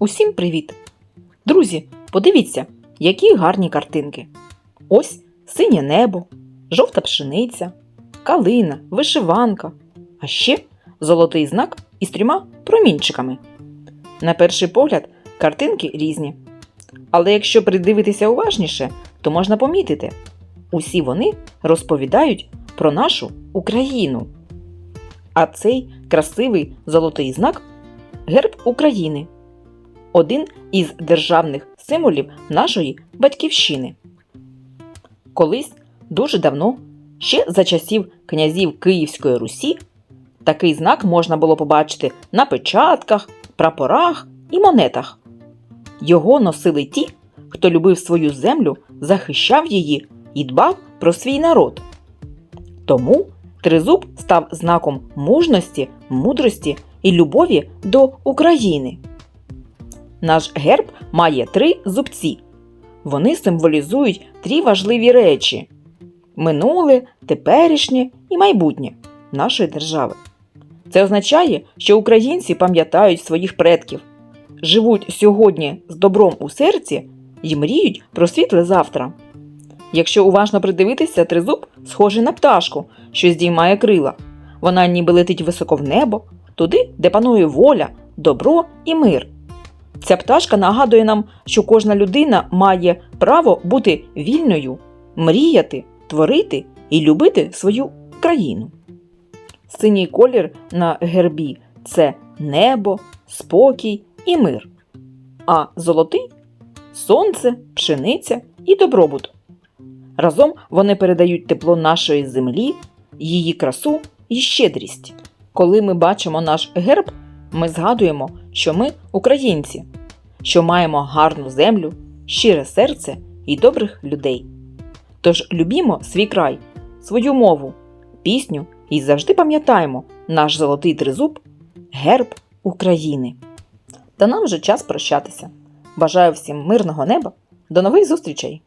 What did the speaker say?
Усім привіт! Друзі, подивіться, які гарні картинки. Ось синє небо, жовта пшениця, калина, вишиванка, а ще золотий знак із трьома промінчиками. На перший погляд, картинки різні. Але якщо придивитися уважніше, то можна помітити, усі вони розповідають про нашу Україну. А цей красивий золотий знак герб України один із державних символів нашої батьківщини. Колись дуже давно, ще за часів князів Київської Русі, такий знак можна було побачити на печатках, прапорах і монетах. Його носили ті, хто любив свою землю, захищав її і дбав про свій народ. Тому тризуб став знаком мужності, мудрості і любові до України. Наш герб має три зубці. Вони символізують три важливі речі: минуле, теперішнє і майбутнє нашої держави. Це означає, що українці пам'ятають своїх предків, живуть сьогодні з добром у серці і мріють про світле завтра. Якщо уважно придивитися, тризуб схожий на пташку, що здіймає крила. Вона ніби летить високо в небо, туди, де панує воля, добро і мир. Ця пташка нагадує нам, що кожна людина має право бути вільною, мріяти, творити і любити свою країну. Синій колір на гербі це небо, спокій і мир. А золотий сонце, пшениця і добробут. Разом вони передають тепло нашої землі, її красу і щедрість. Коли ми бачимо наш герб, ми згадуємо, що ми українці, що маємо гарну землю, щире серце і добрих людей. Тож любімо свій край, свою мову, пісню і завжди пам'ятаємо наш золотий тризуб герб України. Та нам вже час прощатися. Бажаю всім мирного неба. До нових зустрічей!